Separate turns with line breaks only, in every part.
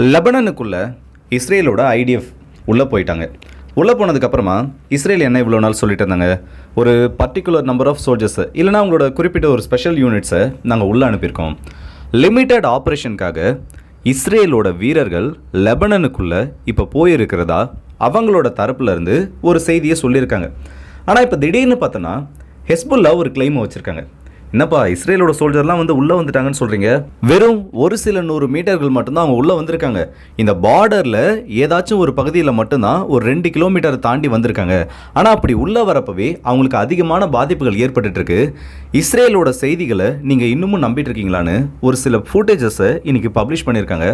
லெபனனுக்குள்ள இஸ்ரேலோட ஐடிஎஃப் உள்ளே போயிட்டாங்க. உள்ளே போனதுக்கப்புறமா இஸ்ரேல் என்ன இவ்வளோ நாள் சொல்லிட்டு இருந்தாங்க? ஒரு பர்டிகுலர் நம்பர் ஆஃப் சோல்ஜர்ஸை இல்லைனா அவங்களோட குறிப்பிட்ட ஒரு ஸ்பெஷல் யூனிட்ஸை நாங்கள் உள்ளே அனுப்பியிருக்கோம். லிமிட்டட் ஆப்ரேஷனுக்காக இஸ்ரேலோட வீரர்கள் லெபனனுக்குள்ளே இப்போ போயிருக்கிறதா அவங்களோட தரப்புலேருந்து ஒரு செய்தியை சொல்லியிருக்காங்க. ஆனால் இப்போ திடீர்னு பார்த்தோன்னா ஹெஸ்புல்லா ஒரு கிளைமை வச்சுருக்காங்க. என்னப்பா இஸ்ரேலோட சோல்ஜர்லாம் வந்து உள்ளே வந்துட்டாங்கன்னு சொல்கிறீங்க வெறும் ஒரு சில நூறு மீட்டர்கள் மட்டும்தான் அவங்க உள்ளே வந்திருக்காங்க. இந்த பார்டரில் ஏதாச்சும் ஒரு பகுதியில் மட்டும்தான் ஒரு ரெண்டு கிலோமீட்டர் தாண்டி வந்திருக்காங்க. ஆனால் அப்படி உள்ளே வரப்பவே அவங்களுக்கு அதிகமான பாதிப்புகள் ஏற்பட்டுருக்கு இஸ்ரேலோட செய்திகளை நீங்கள் இன்னமும் நம்பிட்டு இருக்கீங்களான்னு ஒரு சில ஃபுட்டேஜஸை இன்றைக்கி பப்ளிஷ் பண்ணியிருக்காங்க.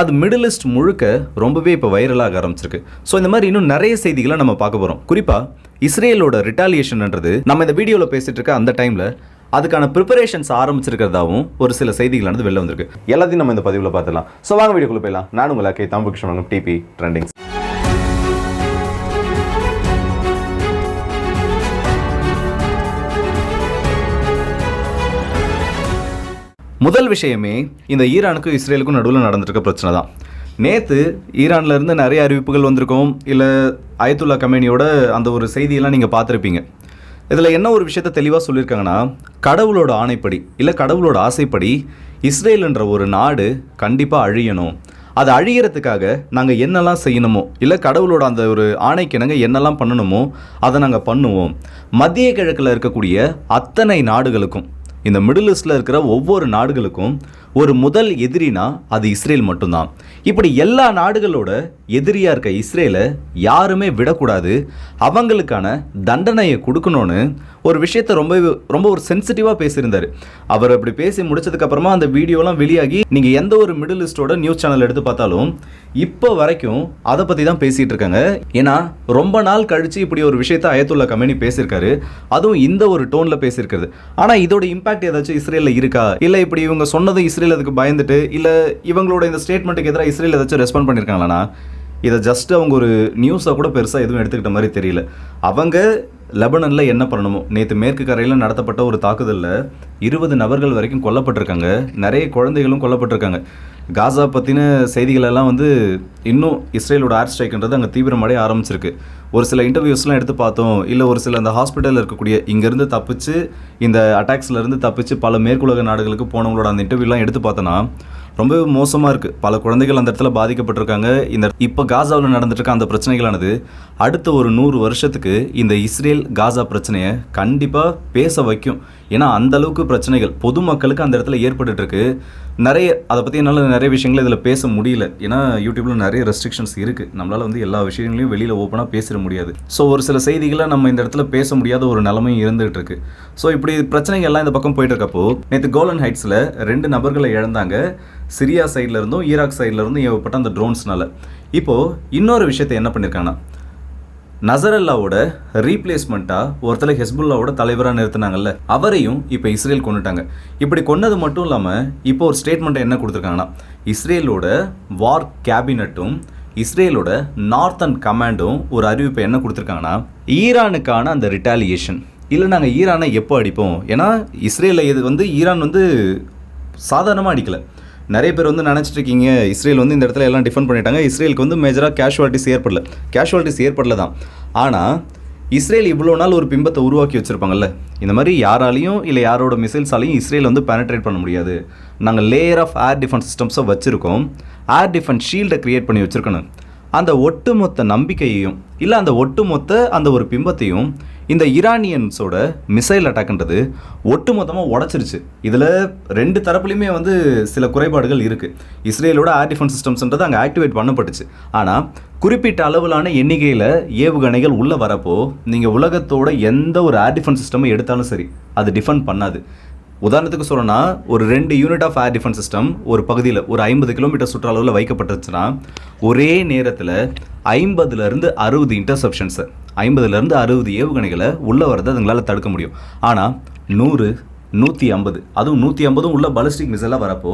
அது மிடில் ஈஸ்ட் முழுக்க ரொம்பவே இப்போ வைரலாக ஆரம்பிச்சிருக்கு. ஸோ இந்த மாதிரி இன்னும் நிறைய செய்திகளை நம்ம பார்க்க போகிறோம் குறிப்பாக இஸ்ரேலோட ரிட்டாலியேஷன்ன்றது நம்ம இந்த வீடியோவில் பேசிகிட்டு இருக்க அந்த டைமில் அதுக்கான ப்ரிப்பரேஷன்ஸ் ஆரம்பிச்சிருக்கிறதாவும் ஒரு சில செய்திகளானது வெளில வந்திருக்கு. எல்லாத்தையும் நம்ம இந்த பதிவில் பார்த்துலாம் ஸோ வாங்க வீடியோக்குள்ள போயிடலாம். நான் உங்களை கே. தாம்பகிருஷ்ணன் டிபி ட்ரெண்டிங்ஸ் முதல் விஷயமே இந்த ஈரானுக்கும் இஸ்ரேலுக்கும் நடுவில் நடந்திருக்க பிரச்சனை தான். நேற்று ஈரான்ல இருந்து நிறைய அறிவிப்புகள் வந்திருக்கும். இல்லை அயத்துல்லா கமேனியோட அந்த ஒரு செய்தியெல்லாம் நீங்கள் பார்த்துருப்பீங்க. இதில் என்ன ஒரு விஷயத்த தெளிவாக சொல்லியிருக்காங்கன்னா கடவுளோட ஆணைப்படி இல்லை கடவுளோட ஆசைப்படி இஸ்ரேல்ன்ற ஒரு நாடு கண்டிப்பாக அழியணும். அது அழிகிறதுக்காக நாங்கள் என்னெல்லாம் செய்யணுமோ இல்லை கடவுளோட அந்த ஒரு ஆணைக்கிணங்க என்னெல்லாம் பண்ணணுமோ அதை நாங்கள் பண்ணுவோம். மத்திய கிழக்கில் இருக்கக்கூடிய அத்தனை நாடுகளுக்கும் இந்த மிடில் ஈஸ்டில் இருக்கிற ஒவ்வொரு நாடுகளுக்கும் ஒரு முதல் எதிரினா அது இஸ்ரேல் மட்டும்தான். இப்படி எல்லா நாடுகளோட எதிரியாக இருக்க இஸ்ரேலை யாருமே விடக்கூடாது. அவங்களுக்கான தண்டனையை கொடுக்கணும்னு ஒரு விஷயத்த ரொம்ப ரொம்ப ஒரு சென்சிட்டிவாக பேசியிருந்தார். அவர் அப்படி பேசி முடிச்சதுக்கப்புறமா அந்த வீடியோலாம் வெளியாகி நீங்கள் எந்த ஒரு மிடில் ஈஸ்டோட நியூஸ் சேனல் எடுத்து பார்த்தாலும் இப்போ வரைக்கும் அதை பற்றி தான் பேசிகிட்டு இருக்காங்க. ஏன்னா ரொம்ப நாள் கழித்து இப்படி ஒரு விஷயத்த அயத்துல்லா கம்பெனி பேசியிருக்காரு. அதுவும் இந்த ஒரு டோனில் பேசியிருக்கிறது. ஆனால் இதோட இம்பாக்ட் ஏதாச்சும் இஸ்ரேலில் இருக்கா? இல்லை இப்படி இவங்க சொன்னதும் இஸ்ரேல் அதுக்கு பயந்துட்டு இல்லை இவங்களோட இந்த ஸ்டேட்மெண்ட்டுக்கு எதிராக இஸ்ரேல் ஏதாச்சும் ரெஸ்பாண்ட் பண்ணியிருக்காங்களாண்ணா? இதை ஜஸ்ட் அவங்க ஒரு நியூஸாக கூட பெருசாக எதுவும் எடுத்துக்கிட்ட மாதிரி தெரியல. அவங்க லெபனனில் என்ன பண்ணணுமோ? நேற்று மேற்கு கரையில் நடத்தப்பட்ட ஒரு தாக்குதலில் இருபது நபர்கள் வரைக்கும் கொல்லப்பட்டிருக்காங்க. நிறைய குழந்தைகளும் கொல்லப்பட்டிருக்காங்க. காசா பற்றின செய்திகளெல்லாம் வந்து இன்னும் இஸ்ரேலோட ஏர் ஸ்ட்ரைக்ன்றது அங்கே தீவிரமடைய ஆரம்பிச்சிருக்கு. ஒரு சில இன்டர்வியூஸ்லாம் எடுத்து பார்த்தோம். இல்லை ஒரு சில அந்த ஹாஸ்பிட்டலில் இருக்கக்கூடிய இங்கேருந்து தப்பிச்சு இந்த அட்டாக்ஸ்லேருந்து தப்பிச்சு பல மேற்குலக நாடுகளுக்கு போனவங்களோட அந்த இன்டர்வியூலாம் எடுத்து பார்த்தோன்னா ரொம்ப மோசமாக இருக்குது பல குழந்தைகள் அந்த இடத்துல பாதிக்கப்பட்டிருக்காங்க. இந்த இப்போ காசாவில் நடந்துட்டுருக்க அந்த பிரச்சனைகளானது அடுத்த ஒரு நூறு வருஷத்துக்கு இந்த இஸ்ரேல் காசா பிரச்சனையை கண்டிப்பாக பேச வைக்கும். ஏன்னா அந்த அளவுக்கு பிரச்சனைகள். பொதுமக்களுக்கு அந்த இடத்துல ஏற்பட்டு இருக்கு நிறைய அதை பற்றி என்னால் நிறைய விஷயங்கள் இதில் பேச முடியல. ஏன்னா யூடியூப்பில் நிறைய ரெஸ்ட்ரிக்ஷன்ஸ் இருக்குது நம்மளால் வந்து எல்லா விஷயங்களையும் வெளியில் ஓப்பனாக பேசிட முடியாது. ஸோ ஒரு சில செய்திகளை நம்ம இந்த இடத்துல பேச முடியாத ஒரு நிலைமையும் இருந்துகிட்டு இருக்கு ஸோ இப்படி பிரச்சனைகள் எல்லாம் இந்த பக்கம் போயிட்டு இருக்கப்போ நேற்று கோலன் ஹைட்ஸில் ரெண்டு நபர்களை இழந்தாங்க. சிரியா சைட்லேருந்தும் ஈராக் சைடில் இருந்தும் ஏவப்பட்ட அந்த ட்ரோன்ஸ்னால இப்போது இன்னொரு விஷயத்தை என்ன பண்ணியிருக்காங்கன்னா நசரல்லாவோட ரீப்ளேஸ்மெண்ட்டாக ஒருத்தர் ஹெஸ்புல்லாவோட தலைவராக நிறுத்தினாங்கல்ல அவரையும் இப்போ இஸ்ரேல் கொண்டுட்டாங்க இப்படி கொன்னது மட்டும் இல்லாமல் இப்போ ஒரு ஸ்டேட்மெண்ட்டை என்ன கொடுத்துருக்காங்கன்னா இஸ்ரேலோட வார் கேபினட்டும் இஸ்ரேலோட நார்த்தன் கமாண்டும் ஒரு அறிவிப்பை என்ன கொடுத்துருக்காங்கன்னா ஈரானுக்கான அந்த ரிட்டாலியேஷன் இல்லை நாங்கள் ஈரானை எப்போ அடிப்போம்? ஏன்னா இஸ்ரேலில் இது வந்து ஈரான் வந்து சாதாரணமாக அடிக்கலை. நிறைய பேர் வந்து நினச்சிட்டு இருக்கீங்க இஸ்ரேல் வந்து இந்த இடத்துல எல்லாம் டிஃபெண்ட் பண்ணிட்டாங்க. இஸ்ரேலுக்கு வந்து மேஜராக கேஷுவாலிட்டிஸ் ஏற்படல. கேஷுவாலிட்டிஸ் ஏற்படல தான் ஆனால் இஸ்ரேல் இவ்வளோ நாள் ஒரு பிம்பத்தை உருவாக்கி வச்சுருப்பாங்கல்ல? இந்த மாதிரி யாராலையும் இல்லை யாரோட மிசைல்ஸாலையும் இஸ்ரேல் வந்து பெனட்ரேட் பண்ண முடியாது. நாங்கள் லேயர் ஆஃப் ஏர் டிஃபென்ஸ் சிஸ்டம்ஸை வச்சுருக்கோம். ஏர் டிஃபென்ஸ் ஷீல்டை க்ரியேட் பண்ணி வச்சுருக்கணும். அந்த ஒட்டுமொத்த நம்பிக்கையையும் இல்லை அந்த ஒட்டுமொத்த அந்த ஒரு பிம்பத்தையும் இந்த ஈரானியன்ஸோட மிசைல் அட்டாக்ன்றது ஒட்டுமொத்தமாக உடச்சிருச்சு. இதில் ரெண்டு தரப்புலையுமே வந்து சில குறைபாடுகள் இருக்குது இஸ்ரேலோட ஏர் டிஃபென்ஸ் சிஸ்டம்ஸ்ன்றது அங்கே ஆக்டிவேட் பண்ணப்பட்டுச்சு. ஆனால் குறிப்பிட்ட அளவிலான எண்ணிக்கையில் ஏவுகணைகள் உள்ளே வரப்போ நீங்கள் உலகத்தோட எந்த ஒரு ஏர் டிஃபென்ஸ் சிஸ்டமும் எடுத்தாலும் சரி அது டிஃபெண்ட் பண்ணாது. உதாரணத்துக்கு சொல்லணும்னா ஒரு ரெண்டு unit of air defence system ஒரு பகுதியில் ஒரு ஐம்பது கிலோமீட்டர் சுற்றளவில் வைக்கப்பட்டுச்சுன்னா ஒரே நேரத்தில் ஐம்பதுலேருந்து அறுபது இன்டர்செப்ஷன்ஸு ஐம்பதுலேருந்து அறுபது ஏவுகணைகளை உள்ளே வரதை அதுங்களால் தடுக்க முடியும். ஆனால் நூறு நூற்றி ஐம்பது. அதுவும் நூற்றி ஐம்பதும் உள்ள பலிஸ்டிக் மிசைலாக வரப்போ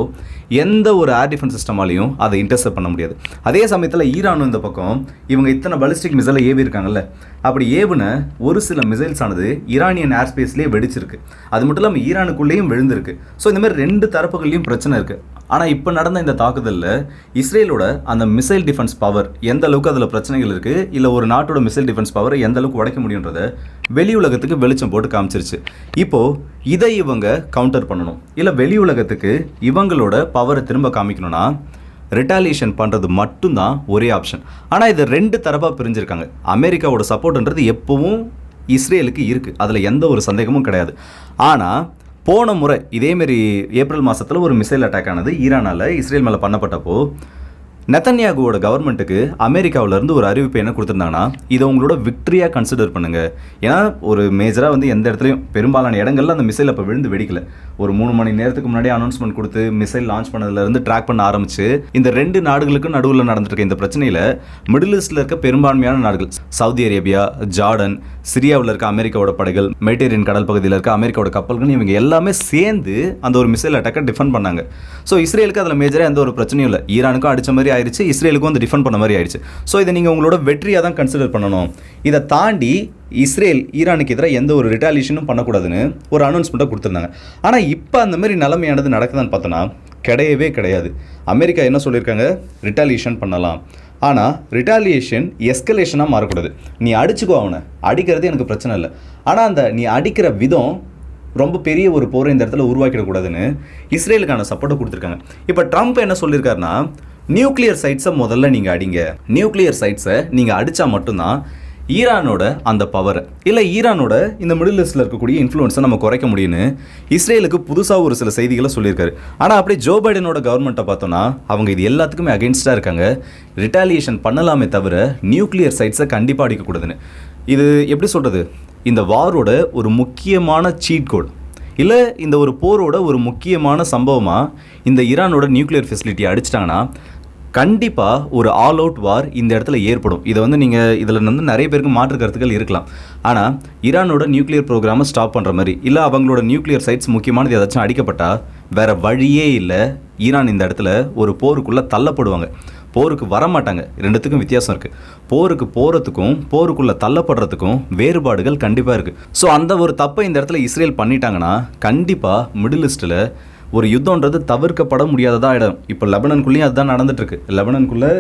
எந்த ஒரு ஏர் டிஃபென்ஸ் சிஸ்டமாலையும் அதை இன்டர்செப்ட் பண்ண முடியாது. அதே சமயத்தில் ஈரானும் இந்த பக்கம் இவங்க இத்தனை பலிஸ்டிக் மிசைலை ஏவி இருக்காங்கல்ல அப்படி ஏவுன ஒரு சில மிசைல்ஸ் ஆனது ஈரானியன் ஏர் ஸ்பேஸ்லேயே வெடிச்சிருக்கு. அது மட்டும் இல்லாமல் ஈரானுக்குள்ளேயும் விழுந்திருக்கு. ஸோ இந்த மாதிரி ரெண்டு தரப்புகள்லையும் பிரச்சனை இருக்குது ஆனால் இப்போ நடந்த இந்த தாக்குதலில் இஸ்ரேலோட அந்த மிசைல் டிஃபென்ஸ் பவர் எந்த அளவுக்கு அதில் பிரச்சனைகள் இருக்குது இல்லை ஒரு நாட்டோட மிசைல் டிஃபென்ஸ் பவரை எந்த அளவுக்கு உடைக்க முடியுன்றத வெளி உலகத்துக்கு வெளிச்சம் போட்டு காமிச்சிருச்சு. இப்போது இதை இவங்க கவுண்டர் பண்ணணும். இல்லை வெளி உலகத்துக்கு இவங்களோட பவரை திரும்ப காமிக்கணும்னா ரிட்டாலியேஷன் பண்ணுறது மட்டும்தான் ஒரே ஆப்ஷன் ஆனால் இது ரெண்டு தரப்பாக பிரிஞ்சிருக்காங்க. அமெரிக்காவோட சப்போர்ட்ன்றது எப்பவும் இஸ்ரேலுக்கு இருக்குது அதில் எந்த ஒரு சந்தேகமும் கிடையாது. ஆனால் போன முறை இதேமாரி ஏப்ரல் மாதத்தில் ஒரு மிசைல் அட்டாக் ஆனது ஈரானால் இஸ்ரேல் மேலே பண்ணப்பட்டப்போ நெத்தன்யாகுவோட கவர்மெண்ட்டுக்கு அமெரிக்காவிலேருந்து ஒரு அறிவிப்பு என்ன கொடுத்துருந்தாங்கன்னா இதை உங்களோட விக்ட்ரியாக கன்சிடர் பண்ணுங்கள் ஏன்னா ஒரு மேஜராக வந்து எந்த இடத்துலையும் பெரும்பாலான இடங்கள்ல அந்த மிசைல் அப்போ விழுந்து வெடிக்கல. ஒரு மூணு மணி நேரத்துக்கு முன்னாடி அனௌன்ஸ்மெண்ட் கொடுத்து மிசைல் லான்ச் பண்ணதுலேருந்து ட்ராக் பண்ண ஆரம்பிச்சு இந்த ரெண்டு நாடுகளுக்கும் நடுவில் நடந்துட்டு இந்த பிரச்சனையில் மிடில் ஈஸ்டில் இருக்க பெரும்பான்மையான நாடுகள் சவுதி அரேபியா ஜார்டன் சிரியாவில் இருக்க அமெரிக்காவோட படைகள் மெடிட்டேரியன் கடல் பகுதியில் இருக்க அமெரிக்காவோட கப்பல்கள் இவங்க எல்லாமே சேர்ந்து அந்த ஒரு மிசைல் அட்டாக்கை டிஃபெண்ட் பண்ணாங்க. ஸோ இஸ்ரேலுக்கு அதில் மேஜராக எந்த ஒரு பிரச்சனையும் இல்லை. ஈரானுக்கும் அடிச்ச மாதிரி ஆயிடுச்சு இஸ்ரேலுக்கும் வந்து டிஃபெண்ட் பண்ண மாதிரி ஆயிடுச்சு ஸோ இதை நீங்கள் உங்களோட வெற்றியாக தான் கன்சிடர் பண்ணணும். இதை தாண்டி இஸ்ரேல் ஈரானுக்கு எதிராக எந்த ஒரு ரிட்டாலியேஷனும் பண்ணக்கூடாதுன்னு ஒரு அனௌன்ஸ்மெண்ட்டை கொடுத்துருந்தாங்க. ஆனால் இப்போ அந்த மாதிரி நிலைமையானது நடக்குதான்னு பார்த்தோன்னா கிடையவே கிடையாது. அமெரிக்கா என்ன சொல்லியிருக்காங்க? ரிட்டாலியேஷன் பண்ணலாம். ஆனால் ரிட்டாலியேஷன் எஸ்கலேஷனாக மாறக்கூடாது. நீ அடிச்சுக்கோ அவனை. அடிக்கிறது எனக்கு பிரச்சனை இல்லை. ஆனால் அந்த நீ அடிக்கிற விதம் ரொம்ப பெரிய ஒரு போரை இந்த இடத்துல உருவாக்கிடக்கூடாதுன்னு இஸ்ரேலுக்கான சப்போர்ட்டை கொடுத்துருக்காங்க. இப்போ ட்ரம்ப் என்ன சொல்லியிருக்காருன்னா நியூக்ளியர் சைட்ஸை முதல்ல நீங்கள் அடிங்க. நியூக்ளியர் சைட்ஸை நீங்கள் அடித்தா மட்டும்தான் ஈரானோட அந்த பவரை இல்லை ஈரானோட இந்த மிடில் ஈஸ்டில் இருக்கக்கூடிய இன்ஃப்ளூயன்ஸை நம்ம குறைக்க முடியும்னு இஸ்ரேலுக்கு புதுசாக ஒரு சில செய்திகளை சொல்லியிருக்காரு. ஆனால் அப்படியே ஜோ பைடனோட கவர்மெண்ட்டை பார்த்தோன்னா அவங்க இது எல்லாத்துக்குமே அகேன்ஸ்டாக இருக்காங்க. ரிட்டாலியேஷன் பண்ணலாமே தவிர நியூக்ளியர் சைட்ஸை கண்டிப்பாக அடிக்கக்கூடாதுன்னு இது எப்படி சொல்கிறது இந்த வாரோட ஒரு முக்கியமான சீட் கோட் இல்லை இந்த ஒரு போரோட ஒரு முக்கியமான சம்பவமாக இந்த ஈரானோட நியூக்ளியர் ஃபெசிலிட்டியை அடிச்சிட்டாங்கன்னா கண்டிப்பாக ஒரு ஆல் அவுட் வார் இந்த இடத்துல ஏற்படும். இதை வந்து நீங்கள் இதில் வந்து நிறைய பேருக்கு மாற்று கருத்துக்கள் இருக்கலாம். ஆனால் ஈரானோட நியூக்ளியர் ப்ரோக்ராமை ஸ்டாப் பண்ணுற மாதிரி இல்லை அவங்களோட நியூக்ளியர் சைட்ஸ் முக்கியமானது ஏதாச்சும் அடிக்கப்பட்டால் வேறு வழியே இல்லை. ஈரான் இந்த இடத்துல ஒரு போருக்குள்ளே தள்ளப்படுவாங்க. போருக்கு வர மாட்டாங்க ரெண்டுத்துக்கும் வித்தியாசம் இருக்குது போருக்கு போகிறதுக்கும் போருக்குள்ளே தள்ளப்படுறதுக்கும் வேறுபாடுகள் கண்டிப்பாக இருக்குது ஸோ அந்த ஒரு தப்பை இந்த இடத்துல இஸ்ரேல் பண்ணிட்டாங்கன்னா கண்டிப்பாக மிடில் ஈஸ்ட்டில் ஒரு யுத்தம்ன்றது தவிர்க்கப்பட முடியாததாக இடம். இப்போ லெபனனுக்குள்ளேயும் அதுதான் நடந்துட்டு இருக்கு லெபனனுக்குள்ளே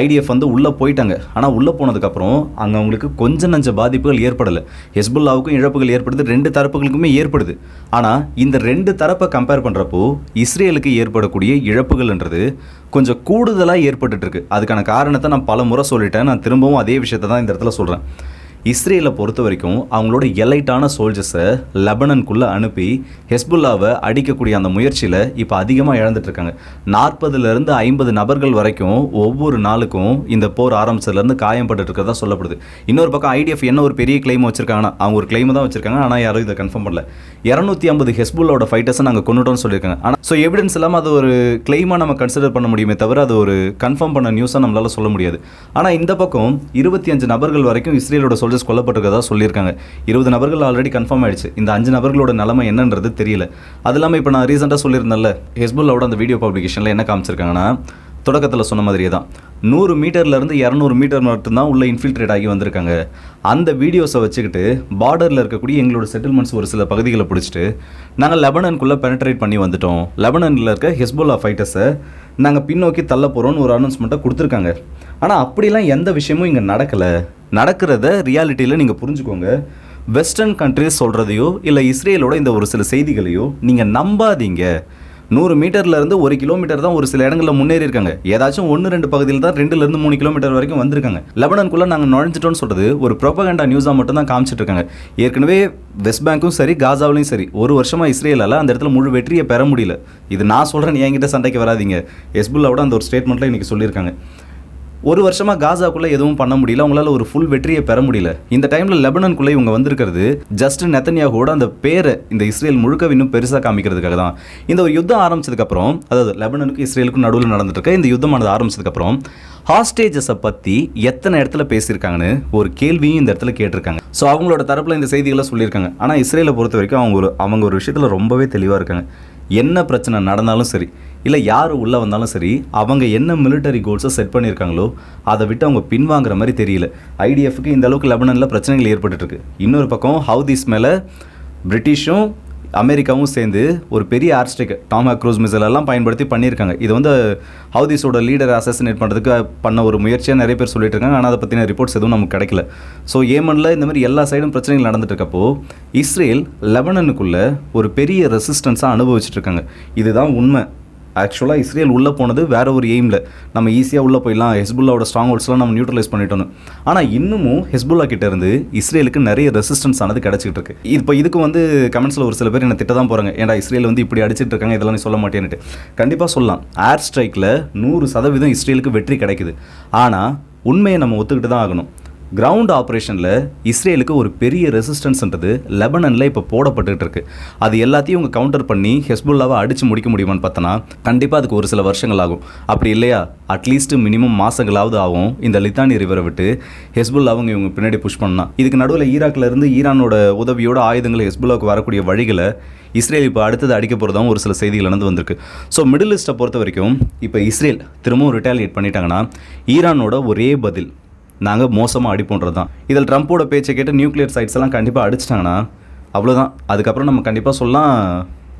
ஐடிஎஃப் வந்து உள்ளே போயிட்டாங்க. ஆனால் உள்ளே போனதுக்கப்புறம் அங்கே அவங்களுக்கு கொஞ்சம் நஞ்ச பாதிப்புகள் ஏற்படலை. ஹெஸ்புல்லாவுக்கும் இழப்புகள் ஏற்படுது. ரெண்டு தரப்புகளுக்குமே ஏற்படுது. ஆனால் இந்த ரெண்டு தரப்பை கம்பேர் பண்ணுறப்போ இஸ்ரேலுக்கு ஏற்படக்கூடிய இழப்புகள்ன்றது கொஞ்சம் கூடுதலாக ஏற்பட்டுட்டுருக்கு. அதுக்கான காரணத்தை நான் பல முறை சொல்லிட்டேன். நான் திரும்பவும் அதே விஷயத்தை தான் இந்த இடத்துல சொல்கிறேன் இஸ்ரேலை பொறுத்த வரைக்கும் அவங்களோட எலைட்டான சோல்ஜர்ஸை லெபனனுக்குள்ளே அனுப்பி ஹெஸ்புல்லாவை அடிக்கக்கூடிய அந்த முயற்சியில் இப்போ அதிகமாக இழந்துட்டு இருக்காங்க நாற்பதுலேருந்து ஐம்பது நபர்கள் வரைக்கும் ஒவ்வொரு நாளுக்கும் இந்த போர் ஆரம்பிச்சதுலேருந்து காயம்பட்டு இருக்கிறதா சொல்லப்படுது. இன்னொரு பக்கம் ஐடிஎஃப் என்ன ஒரு பெரிய கிளைம் வச்சிருக்காங்கன்னா அவங்க ஒரு கிளைம் தான் வச்சிருக்காங்க ஆனால் யாரும் இதை கன்ஃபார்ம் பண்ணல. இரநூத்தி ஐம்பது ஹெஸ்புல்லோட ஃபைட்டர்ஸை நாங்கள் கொண்டுட்டோம்னு சொல்லியிருக்காங்க. ஆனால் ஸோ எவிடன்ஸ் இல்லாமல் அது ஒரு கிளைமாக நம்ம கன்சிடர் பண்ண முடியுமே தவிர அது ஒரு கன்ஃபார்ம் பண்ண நியூஸாக நம்மளால சொல்ல முடியாது. ஆனால் இந்த பக்கம் இருபத்தி அஞ்சு நபர்கள் வரைக்கும் இஸ்ரேலோட சோல்ஜர்ஸ் கொல்லப்பட்டிருக்கதா சொல்லியிருக்காங்க. இருபது நபர்கள் ஆல்ரெடி கன்ஃபார்ம் ஆயிடுச்சு. இந்த அஞ்சு நபர்களோட நிலைமை என்னன்றது தெரியல. அது இல்லாமல் இப்போ நான் ரீசெண்டாக சொல்லியிருந்தேன்ல ஹெஸ்புல்லாவோட அந்த வீடியோ பப்ளிகேஷனில் என்ன காமிச்சிருக்காங்கன்னா தொடக்கத்தில் சொன்ன மாதிரியே தான். நூறு மீட்டர்லேருந்து இரநூறு மீட்டர் மட்டும்தான் உள்ளே இன்ஃபில்ட்ரேட் ஆகி வந்திருக்காங்க. அந்த வீடியோஸை வச்சுக்கிட்டு பார்டரில் இருக்கக்கூடிய எங்களோட செட்டில்மெண்ட்ஸ் ஒரு சில பகுதிகளை பிடிச்சிட்டு நாங்கள் லெபனனுக்குள்ளே பெனட்ரேட் பண்ணி வந்துட்டோம். லெபனனில் இருக்க ஹெஸ்புல்லா ஃபைட்டர்ஸை நாங்கள் பின்னோக்கி தள்ள போகிறோன்னு ஒரு அனௌன்ஸ்மெண்ட்டை கொடுத்துருக்காங்க. ஆனால் அப்படிலாம் எந்த விஷயமும் இங்கே நடக்கலை. நடக்கிறத ரியாலிட்டியில் நீங்கள் புரிஞ்சுக்கோங்க. வெஸ்டர்ன் கண்ட்ரிஸ் சொல்கிறதையோ இல்லை இஸ்ரேலோட இந்த ஒரு சில செய்திகளையோ நீங்கள் நம்பாதீங்க. நூறு மீட்டர்லேருந்து ஒரு கிலோமீட்டர் தான் ஒரு சில இடங்களில் முன்னேறி இருக்காங்க. ஏதாச்சும் ஒன்று ரெண்டு பகுதியில் தான் ரெண்டுலேருந்து மூணு கிலோமீட்டர் வரைக்கும் வந்திருக்காங்க. லெபனனுக்குள்ள நாங்கள் நுழைஞ்சிட்டோம்னு சொல்கிறது ஒரு ப்ரொபகண்டா நியூஸாக மட்டும் தான் காமிச்சிட்டு இருக்காங்க. ஏற்கனவே வெஸ்ட் பேங்க்கும் சரி காசாவிலையும் சரி ஒரு வருஷமாக இஸ்ரேலால் அந்த இடத்துல முழு வெற்றியை பெற முடியல. இது நான் சொல்கிறேன் என்கிட்ட சண்டைக்கு வராதீங்க. எஸ்புல்லாவோட அந்த ஒரு ஸ்டேட்மெண்ட்டில் இன்னைக்கு சொல்லியிருக்காங்க. ஒரு வருஷமாக காசாக்குள்ளே எதுவும் பண்ண முடியல. அவங்களால ஒரு ஃபுல் வெற்றியை பெற முடியல. இந்த டைமில் லெபனனுக்குள்ளே இவங்க வந்திருக்கிறது ஜஸ்ட் நெத்தன்யாகோட அந்த பேரை இந்த இஸ்ரேல் முழுக்க இன்னும் பெருசாக காமிக்கிறதுக்காக தான். இந்த ஒரு யுத்தம் ஆரம்பிச்சதுக்கப்புறம் அதாவது லெபனனுக்கும் இஸ்ரேலுக்கும் நடுவில் நடந்துட்டு இந்த யுத்தமானது ஆரம்பிச்சதுக்கப்புறம் ஹாஸ்டேஜஸை பற்றி எத்தனை இடத்துல பேசியிருக்காங்கன்னு ஒரு கேள்வியும் இந்த இடத்துல கேட்டிருக்காங்க. ஸோ அவங்களோட தரப்பில் இந்த செய்திகளை சொல்லியிருக்காங்க. ஆனால் இஸ்ரேலை பொறுத்த வரைக்கும் அவங்க ஒரு அவங்க ஒரு விஷயத்தில் ரொம்பவே தெளிவாக இருக்காங்க. என்ன பிரச்சனை நடந்தாலும் சரி இல்லை யார் உள்ளே வந்தாலும் சரி அவங்க என்ன மிலிட்டரி கோல்ஸை செட் பண்ணியிருக்காங்களோ அதை விட்டு அவங்க பின்வாங்குற மாதிரி தெரியல. ஐடிஎஃப்க்கு இந்த அளவுக்கு லெபனனில் பிரச்சனைகள் ஏற்பட்டுட்டு இன்னொரு பக்கம் ஹவுதீஸ் மேலே பிரிட்டிஷும் அமெரிக்காவும் சேர்ந்து ஒரு பெரிய ஆர்ஸ்டிக் டாம் க்ரூஸ் மிசைல் எல்லாம் பயன்படுத்தி பண்ணியிருக்காங்க. இது வந்து ஹவுதிஸோட லீடர் அசசினேட் பண்ணுறதுக்கு பண்ண ஒரு முயற்சியாக நிறைய பேர் சொல்லிட்டு இருக்காங்க. ஆனால் அதை பற்றின ரிப்போர்ட்ஸ் எதுவும் நமக்கு கிடைக்கல. ஸோ ஏமனில் இந்த மாதிரி எல்லா சைடும் பிரச்சனைகள் நடந்துட்டு இருக்கப்போ இஸ்ரேல் லெபனனுக்குள்ளே ஒரு பெரிய ரெசிஸ்டன்ஸாக அனுபவிச்சுட்டு இருக்காங்க இதுதான் உண்மை. ஆக்சுவலாக இஸ்ரேல் உள்ளே போனது வேற ஒரு எய்மில் நம்ம ஈஸியாக உள்ளே போயிடலாம். ஹெஸ்புல்லாவோட ஸ்ட்ராங் ஹோல்ட்ஸ்லாம் நம்ம நியூட்ரலைஸ் பண்ணிட்டோம். ஆனால் இன்னமும் ஹெஸ்புல்லா கிட்ட இருந்து இஸ்ரேலுக்கு நிறைய ரெசிஸ்டன்ஸ் ஆனது கிடச்சிட்டு இருக்கு. இப்போ இதுக்கு வந்து கமெண்ட்ஸில் ஒரு சில பேர் என்ன திட்ட தான் போகிறாங்க ஏன்டா இஸ்ரேல் வந்து இப்படி அடிச்சிட்டு இருக்காங்க? இதெல்லாம் நீ சொல்ல மாட்டேன்னுட்டு. கண்டிப்பாக சொல்லலாம். ஏர் ஸ்ட்ரைக்கில் நூறு சதவீதம் இஸ்ரேலுக்கு வெற்றி கிடைக்குது. ஆனால் உண்மையை நம்ம ஒத்துக்கிட்டு தான் ஆகணும். கிரவுண்ட் ஆப்ரேஷனில் இஸ்ரேலுக்கு ஒரு பெரிய ரெசிஸ்டன்ஸ்ன்றது லெபனனில் இப்போ போடப்பட்டுட்டு இருக்கு. அது எல்லாத்தையும் இவங்க கவுண்டர் பண்ணி ஹெஸ்புல்லாவை அடித்து முடிக்க முடியுமான்னு பார்த்தோன்னா கண்டிப்பாக அதுக்கு ஒரு சில வருஷங்கள் ஆகும். அப்படி இல்லையா? அட்லீஸ்ட் மினிமம் மாதங்களாவது ஆகும் இந்த லித்தானி ரிவரை விட்டு ஹெஸ்புல்லாவும் இவங்க பின்னாடி புஷ் பண்ணலாம் இதுக்கு நடுவில் ஈராக்கில் இருந்து ஈரானோட உதவியோட ஆயுதங்கள் ஹெஸ்புல்லாவுக்கு வரக்கூடிய வழிகளை இஸ்ரேல் இப்போ அடுத்தது அடிக்க போகிறதாவும் ஒரு சில செய்திகள் நடந்து வந்திருக்கு. ஸோ மிடில் ஈஸ்ட்டை பொறுத்த வரைக்கும் இப்போ இஸ்ரேல் திரும்பவும் ரிட்டாலியேட் பண்ணிட்டாங்கன்னா ஈரானோட ஒரே பதில் நாங்கள் மோசமாக அடிப்போன்றது தான் இதில் ட்ரம்ப்போட பேச்சை கேட்டு நியூக்ளியர் சைட்ஸ் எல்லாம் கண்டிப்பாக அடிச்சிட்டாங்கன்னா அவ்வளோதான் அதுக்கப்புறம் நம்ம கண்டிப்பாக சொல்லலாம்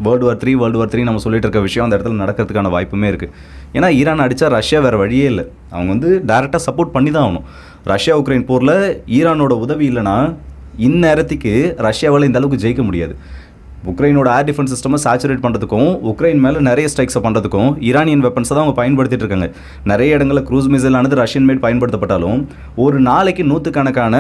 world war three world war three நம்ம சொல்லிட்டு இருக்க விஷயம் அந்த இடத்துல நடக்கிறதுக்கான வாய்ப்புமே இருக்குது ஏன்னா ஈரான் அடித்தா ரஷ்யா வேறு வழியே இல்லை. அவங்க வந்து டேரெக்டாக சப்போர்ட் பண்ணி தான் ஆகணும். ரஷ்யா உக்ரைன் போரில் ஈரானோட உதவி இல்லைன்னா இந்நேரத்துக்கு ரஷ்யாவால் இந்த அளவுக்கு ஜெயிக்க முடியாது. உக்ரைனோட ஏர் டிஃபென்ஸ் சிஸ்டமை சேச்சுரேட் பண்ணுறதுக்கும் உக்ரைன் மேலே நிறைய ஸ்ட்ரைக்ஸை பண்ணுறதுக்கும் ஈரானியன் வெப்பன்ஸை தான் அவங்க பயன்படுத்திட்டு இருக்காங்க. நிறைய இடங்களில் க்ரூஸ் மிசைல் ஆனது ரஷ்யன் மேட் பயன்படுத்தப்பட்டாலும் ஒரு நாளைக்கு நூற்றுக்கணக்கான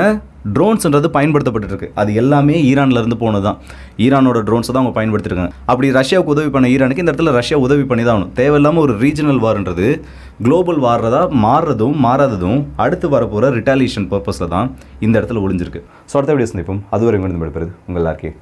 ட்ரோன்ஸ்ன்றது பயன்படுத்தப்பட்டுருக்கு. அது எல்லாமே ஈரான்லேருந்து போனது தான் ஈரானோட ட்ரோன்ஸை தான் அவங்க பயன்படுத்திருக்காங்க. அப்படி ரஷ்யாவுக்கு உதவி பண்ண ஈரானுக்கு இந்த இடத்துல ரஷ்யா உதவி பண்ணி தான் ஆகணும். தேவையில்லாமல் ஒரு ரீஜனல் வார்ன்றது குளோபல் வார்றதா மாறுறதும் மாறாததும் அடுத்து வரப்போகிற ரிட்டாலியேஷன் பர்பஸில் தான் இந்த இடத்துல ஒளிஞ்சிருக்கு. ஸோ அடுத்த வீடியோ சந்திப்போம். அதுவரை மீண்டும் எடுப்பது உங்கள் எல்லாருக்கே